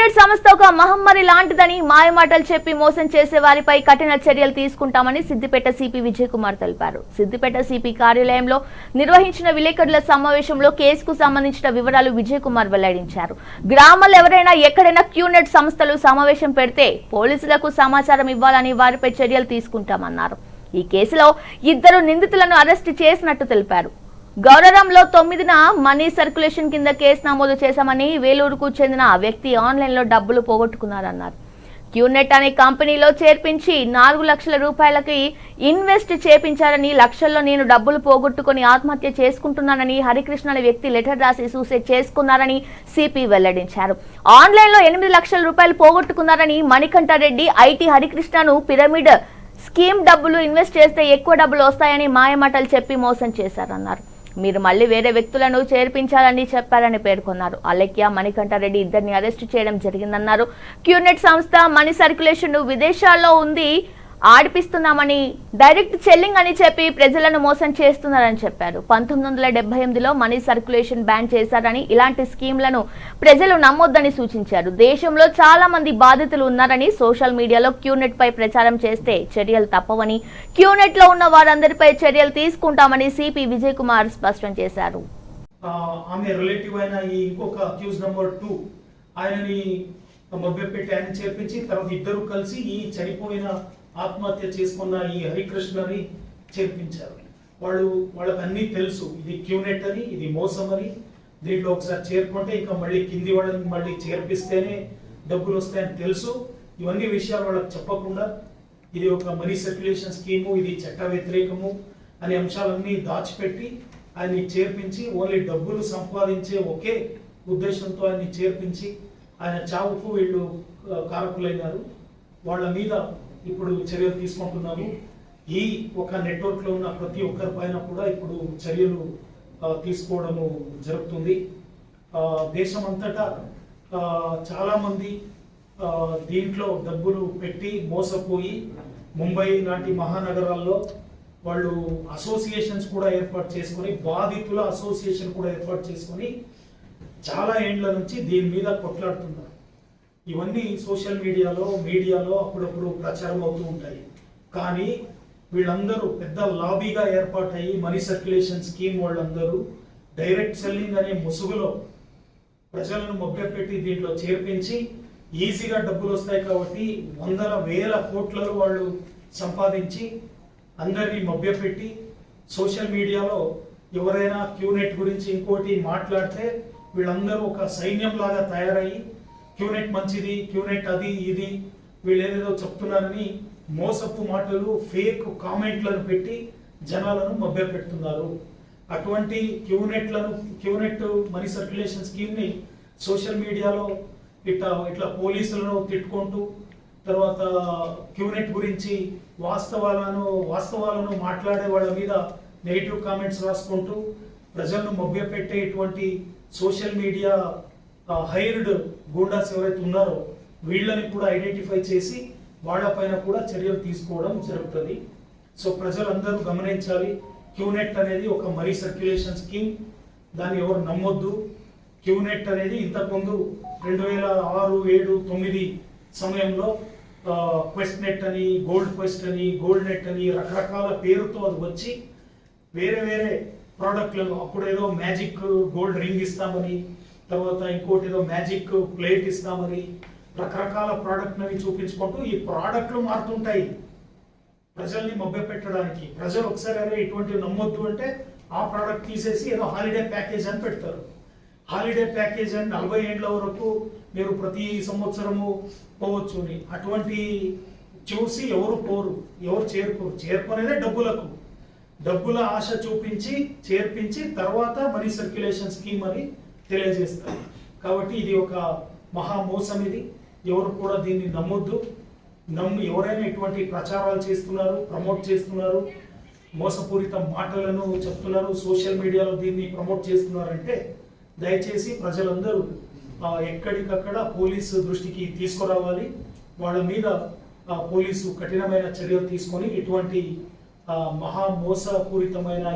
Internet సంస్థ ఒక మహమ్మారి లాంటిదని మాయమాటలు చెప్పి మోసం చేసే వారిపై కఠిన చర్యలు తీసుకుంటామని సిద్దిపేట సిపి విజయ్ కుమార్ తెలిపారు. సిద్దిపేట సిపి కార్యాలయంలో నిర్వహించిన విలేకరుల సమావేశంలో కేసుకు సంబంధించిన వివరాలు విజయ్ కుమార్ వెల్లడించారు. గ్రామాల్లో ఎవరైనా ఎక్కడైనా క్యూనెట్ సంస్థలు సమావేశం పెడితే పోలీసులకు సమాచారం ఇవ్వాలని వారిపై చర్యలు తీసుకుంటామన్నారు. ఈ కేసులో ఇద్దరు నిందితులను అరెస్టు చేసినట్టు తెలిపారు. గౌరవంలో తొమ్మిదిన మనీ సర్క్యులేషన్ కింద కేసు నమోదు చేశామని వేలూరుకు చెందిన ఆ వ్యక్తి ఆన్లైన్లో డబ్బులు పోగొట్టుకున్నారన్నారు. క్యూనెట్ అనే కంపెనీలో చేర్పించి నాలుగు లక్షల రూపాయలకి ఇన్వెస్ట్ చేపించారని లక్షల్లో నేను డబ్బులు పోగొట్టుకుని ఆత్మహత్య చేసుకుంటున్నానని హరికృష్ణ అనే వ్యక్తి లెటర్ రాసి సూసైడ్ చేసుకున్నారని సిపి వెల్లడించారు. ఆన్లైన్లో ఎనిమిది లక్షల రూపాయలు పోగొట్టుకున్నారని మణికంఠారెడ్డి ఐటీ హరికృష్ణను పిరమిడ్ స్కీమ్ డబ్బులు ఇన్వెస్ట్ చేస్తే ఎక్కువ డబ్బులు వస్తాయని మాయమాటలు చెప్పి మోసం చేశారన్నారు. మీరు మళ్ళీ వేరే వ్యక్తులను చేర్పించాలని చెప్పారని పేర్కొన్నారు. అలెక్య మణికంఠారెడ్డి ఇద్దరిని అరెస్టు చేయడం జరిగిందన్నారు. క్యూనెట్ సంస్థ మనీ సర్క్యులేషన్ విదేశాల్లో ఉంది. ఆడిపిస్తున్నామని డైరెక్ట్ చెల్లింగ్ అని చెప్పి ప్రజలను మోసం చేస్తున్నారని చెప్పారు. పంతొమ్మిది వందల డెబ్బై ఎనిమిదిలో మనీ సర్క్యులేషన్ బ్యాన్ చేశారని ఇలాంటి స్కీమ్లను ప్రజలు నమ్మొద్దని సూచించారు. దేశంలో చాలా మంది బాధితులు ఉన్నారని సోషల్ మీడియాలో క్యూనెట్ పై ప్రచారం చేస్తే చర్యలు తప్పవని క్యూనెట్లో ఉన్న వారందరిపై చర్యలు తీసుకుంటామని సిపి విజయ్ కుమార్ స్పష్టం చేశారు. ఆమె రిలేటివ్ అయిన ఈ ఇంకొక అక్యూజ్ నెంబర్ టూ ఆయనని మభ్యపెట్టి ఆయన చేర్పించి తర్వాత ఇద్దరు కలిసి ఈ చనిపోయిన ఆత్మహత్య చేసుకున్న ఈ హరికృష్ణని చేర్పించారు. వాళ్ళు వాళ్ళకి అన్నీ తెలుసు. ఇది క్యూనెట్ అని ఇది మోసం అని. దీంట్లో ఒకసారి చేరుకుంటే ఇంకా మళ్ళీ కింది వాళ్ళని మళ్ళీ చేర్పిస్తేనే డబ్బులు వస్తాయని తెలుసు. ఇవన్నీ విషయాలు వాళ్ళకి చెప్పకుండా ఇది ఒక మనీ సర్క్యులేషన్ స్కీము ఇది చట్ట వ్యతిరేకము అనే అంశాలన్నీ దాచిపెట్టి ఆయన్ని చేర్పించి ఓన్లీ డబ్బులు సంపాదించే ఒకే ఉద్దేశంతో ఆయన్ని చేర్పించి ఆయన చావుకు వీళ్ళు కారకులైనారు. వాళ్ళ మీద ఇప్పుడు చర్యలు తీసుకుంటున్నాము. ఈ ఒక నెట్వర్క్లో ఉన్న ప్రతి ఒక్కరి పైన కూడా ఇప్పుడు చర్యలు తీసుకోవడము జరుగుతుంది. దేశమంతటా చాలామంది దీంట్లో డబ్బులు పెట్టి మోసపోయి ముంబై లాంటి మహానగరాల్లో వాళ్ళు అసోసియేషన్స్ కూడా ఏర్పాటు చేసుకొని బాధితుల అసోసియేషన్ కూడా ఏర్పాటు చేసుకొని చాలా ఏండ్ల నుంచి దీని మీద కొట్లాడుతున్నారు. ఇవన్నీ సోషల్ మీడియాలో మీడియాలో అప్పుడప్పుడు ప్రచారం అవుతూ ఉంటాయి. కానీ వీళ్ళందరూ పెద్ద లాబీగా ఏర్పాటయ్యి మనీ సర్క్యులేషన్ స్కీమ్ వాళ్ళందరూ డైరెక్ట్ సెల్లింగ్ అనే ముసుగులో ప్రజలను మభ్యపెట్టి దీంట్లో చేర్పించి ఈజీగా డబ్బులు వస్తాయి కాబట్టి వందల వేల కోట్లలో వాళ్ళు సంపాదించి అందరినీ మభ్యపెట్టి సోషల్ మీడియాలో ఎవరైనా క్యూనెట్ గురించి ఇంకోటి మాట్లాడితే వీళ్ళందరూ ఒక సైన్యం లాగా తయారయ్యి క్యూనెట్ మంచిది క్యూనెట్ అది ఇది. వీళ్ళు ఏదేదో చెప్తున్నారని మోసపు మాటలు ఫేక్ కామెంట్లను పెట్టి జనాలను మభ్యపెడుతున్నారు అటువంటి క్యూనెట్లను క్యూనెట్ మనీ సర్క్యులేషన్ స్కీమ్ని సోషల్ మీడియాలో ఇట్లా ఇట్లా పోలీసులను తిట్టుకుంటూ తర్వాత క్యూనెట్ గురించి వాస్తవాలను వాస్తవాలను మాట్లాడే వాళ్ళ మీద నెగిటివ్ కామెంట్స్ రాసుకుంటూ ప్రజలను మభ్యపెట్టే ఇటువంటి సోషల్ మీడియా హైర్డ్ గూండాస్ ఎవరైతే ఉన్నారో వీళ్ళని కూడా ఐడెంటిఫై చేసి వాళ్ళపైన కూడా చర్యలు తీసుకోవడం జరుగుతుంది. సో ప్రజలందరూ గమనించాలి. క్యూనెట్ అనేది ఒక మరీ సర్క్యులేషన్ స్కీమ్ దాన్ని ఎవరు నమ్మొద్దు. క్యూనెట్ అనేది ఇంతకుముందు రెండు వేల ఆరు ఏడు తొమ్మిది సమయంలో క్వెస్ట్ నెట్ అని గోల్డ్ క్వెస్ట్ అని గోల్డ్ నెట్ అని రకరకాల పేరుతో అది వచ్చి వేరే వేరే ప్రోడక్ట్లను అప్పుడేదో మ్యాజిక్ గోల్డ్ రింగ్ ఇస్తామని తర్వాత ఇంకోటి ఏదో మ్యాజిక్ ప్లేట్ ఇస్తామని రకరకాల ప్రోడక్ట్లని చూపించుకుంటూ ఈ ప్రోడక్ట్లు మారుతుంటాయి. ప్రజల్ని మభ్య పెట్టడానికి ప్రజలు ఒకసారి అరే ఇటువంటివి నమ్మొద్దు అంటే ఆ ప్రోడక్ట్ తీసేసి ఏదో హాలిడే ప్యాకేజ్ అని పెడతారు. హాలిడే ప్యాకేజ్ అని నలభై ఏళ్ళ వరకు మీరు ప్రతి సంవత్సరము పోవచ్చు అని. అటువంటి చూసి ఎవరు పోరు ఎవరు చేరుకోరు. చేరుకునేదే డబ్బులకు. డబ్బుల ఆశ చూపించి చేర్పించి తర్వాత మనీ సర్క్యులేషన్ స్కీమ్ అని తెలియజేస్తారు కాబట్టి ఇది ఒక మహా మోసం ఇది ఎవరు కూడా దీన్ని నమ్మొద్దు. నమ్ము ఎవరైనా ఇటువంటి ప్రచారాలు చేస్తున్నారు ప్రమోట్ చేస్తున్నారు మోసపూరిత మాటలను చెప్తున్నారు సోషల్ మీడియాలో దీన్ని ప్రమోట్ చేస్తున్నారంటే దయచేసి ప్రజలందరూ ఎక్కడికక్కడ పోలీసు దృష్టికి తీసుకురావాలి. వాళ్ళ మీద పోలీసు కఠినమైన చర్యలు తీసుకొని ఇటువంటి మహా మోసపూరితమైన